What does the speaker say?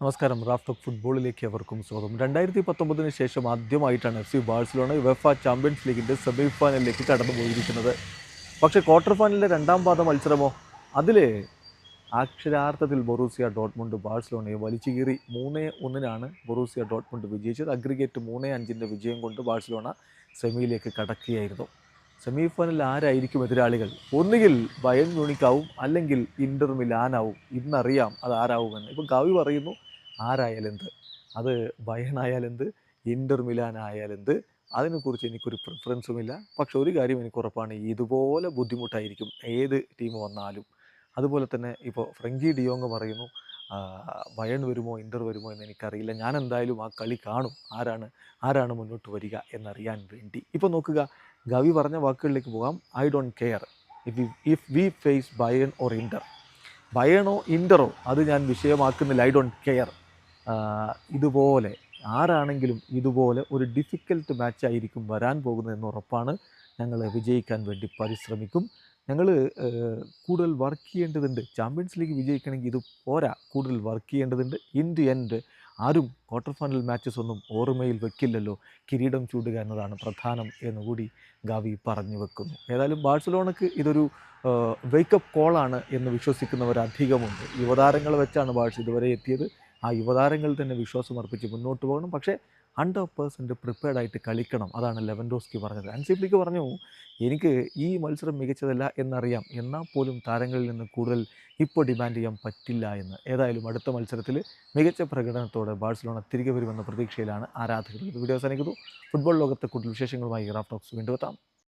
നമസ്കാരം. Raft of ഫുട്ബോളിലേക്ക് അവർക്കും സ്വാഗതം. രണ്ടായിരത്തി പത്തൊമ്പതിന് ശേഷം ആദ്യമായിട്ടാണ് F C Barcelona UEFA champions ലീഗിന്റെ സെമി ഫൈനലിലേക്ക് കടന്നു പോയിരിക്കുന്നത് പക്ഷേ ക്വാർട്ടർ ഫൈനലിലെ രണ്ടാം പാദ മത്സരമോ? അതിൽ അക്ഷരാർത്ഥത്തിൽ ബൊറൂസിയ ഡോട്ട്മുണ്ട് ബാഴ്സലോണയെ വലിച്ചു കീറി. മൂന്ന് ഒന്നിനാണ് ബൊറൂസിയ ഡോട്ട്മുണ്ട് വിജയിച്ചത്. അഗ്രിഗേറ്റ് മൂന്ന് അഞ്ചിന്റെ വിജയം കൊണ്ട് ബാഴ്സലോണ സെമിയിലേക്ക് കടക്കുകയായിരുന്നു. സെമി ഫൈനലിൽ ആരായിരിക്കും എതിരാളികൾ? ഒന്നുകിൽ ബയൻ മ്യൂണിക്കാവും അല്ലെങ്കിൽ ഇന്റർ മിലാനാവും. ഇന്നറിയാം അത് ആരാവുമെന്ന്. ഇപ്പം ഗാവി പറയുന്നു ആരായാലെന്ത്? അത് ബയണായാലെന്ത്? ഇന്റർ മിലാനായാലെന്ത്? അതിനെക്കുറിച്ച് എനിക്കൊരു പ്രിഫറൻസുമില്ല പക്ഷെ ഒരു കാര്യം എനിക്ക് ഉറപ്പാണ് ഇതുപോലെ ബുദ്ധിമുട്ടായിരിക്കും ഏത് ടീം വന്നാലും. അതുപോലെ തന്നെ ഇപ്പോൾ ഫ്രങ്കി ഡിയോങ് പറയുന്നു ബയൺ വരുമോ ഇന്റർ വരുമോ എന്ന് എനിക്കറിയില്ല. ഞാൻ എന്തായാലും ആ കളി കാണും. ആരാണ് ആരാണ് മുന്നോട്ട് വരിക എന്നറിയാൻ വേണ്ടി. ഇപ്പോൾ നോക്കുക ഗവി പറഞ്ഞ വാക്കുകളിലേക്ക് പോകാം. I don't care. If if we face Bayern or Inter ബയണോ ഇന്ററോ അത് ഞാൻ വിഷയമാക്കുന്നില്ല. I don't care. ഇതുപോലെ ആരാണെങ്കിലും ഇതുപോലെ ഒരു ഡിഫിക്കൽട്ട് മാച്ചായിരിക്കും വരാൻ പോകുന്നത് എന്ന് ഉറപ്പാണ്. ഞങ്ങൾ വിജയിക്കാൻ വേണ്ടി പരിശ്രമിക്കും. ഞങ്ങൾ കൂടുതൽ വർക്ക് ചെയ്യേണ്ടതുണ്ട്. ചാമ്പ്യൻസ് ലീഗ് വിജയിക്കണമെങ്കിൽ ഇത് പോരാ. കൂടുതൽ വർക്ക് ചെയ്യേണ്ടതുണ്ട്. ഇൻ ദി എൻഡ് ആരും ക്വാർട്ടർ ഫൈനൽ മാച്ചസ് ഒന്നും ഓർമ്മയിൽ വെക്കില്ലല്ലോ. കിരീടം ചൂടുക എന്നതാണ് പ്രധാനം എന്നുകൂടി ഗാവി പറഞ്ഞു വെക്കുന്നു. ഏതായാലും ബാഴ്സലോണക്ക് ഇതൊരു വേക്കപ്പ് കോളാണ് എന്ന് വിശ്വസിക്കുന്നവരധികമുണ്ട്. യുവതാരങ്ങൾ വെച്ചാണ് ബാഴ്സ് ഇതുവരെ എത്തിയത്. ആ യുവതാരങ്ങൾ തന്നെ വിശ്വാസം അർപ്പിച്ച് മുന്നോട്ട് പോകണം. പക്ഷേ ഹൺഡ്രഡ് പേഴ്സന്റ് പ്രിപ്പയർഡ് ആയിട്ട് കളിക്കണം. അതാണ് ലെവൻഡോസ്കി പറഞ്ഞത്. അൻസിഫ്ലിക്ക് പറഞ്ഞു എനിക്ക് ഈ മത്സരം മികച്ചതല്ല എന്നറിയാം. എന്നാൽ പോലും താരങ്ങളിൽ നിന്ന് കൂടുതൽ ഇപ്പോൾ ഡിമാൻഡ് ചെയ്യാൻ പറ്റില്ല എന്ന്. ഏതായാലും അടുത്ത മത്സരത്തിൽ മികച്ച പ്രകടനത്തോടെ ബാഴ്സലോണ തിരികെ വരുമെന്ന പ്രതീക്ഷയിലാണ് ആരാധകർ വീഡിയോ അവസാനിക്കുന്നു. ഫുട്ബോൾ ലോകത്തെ കൂടുതൽ വിശേഷങ്ങളുമായി റാഫ്റ്റോക്സ് വീണ്ടും എത്താം.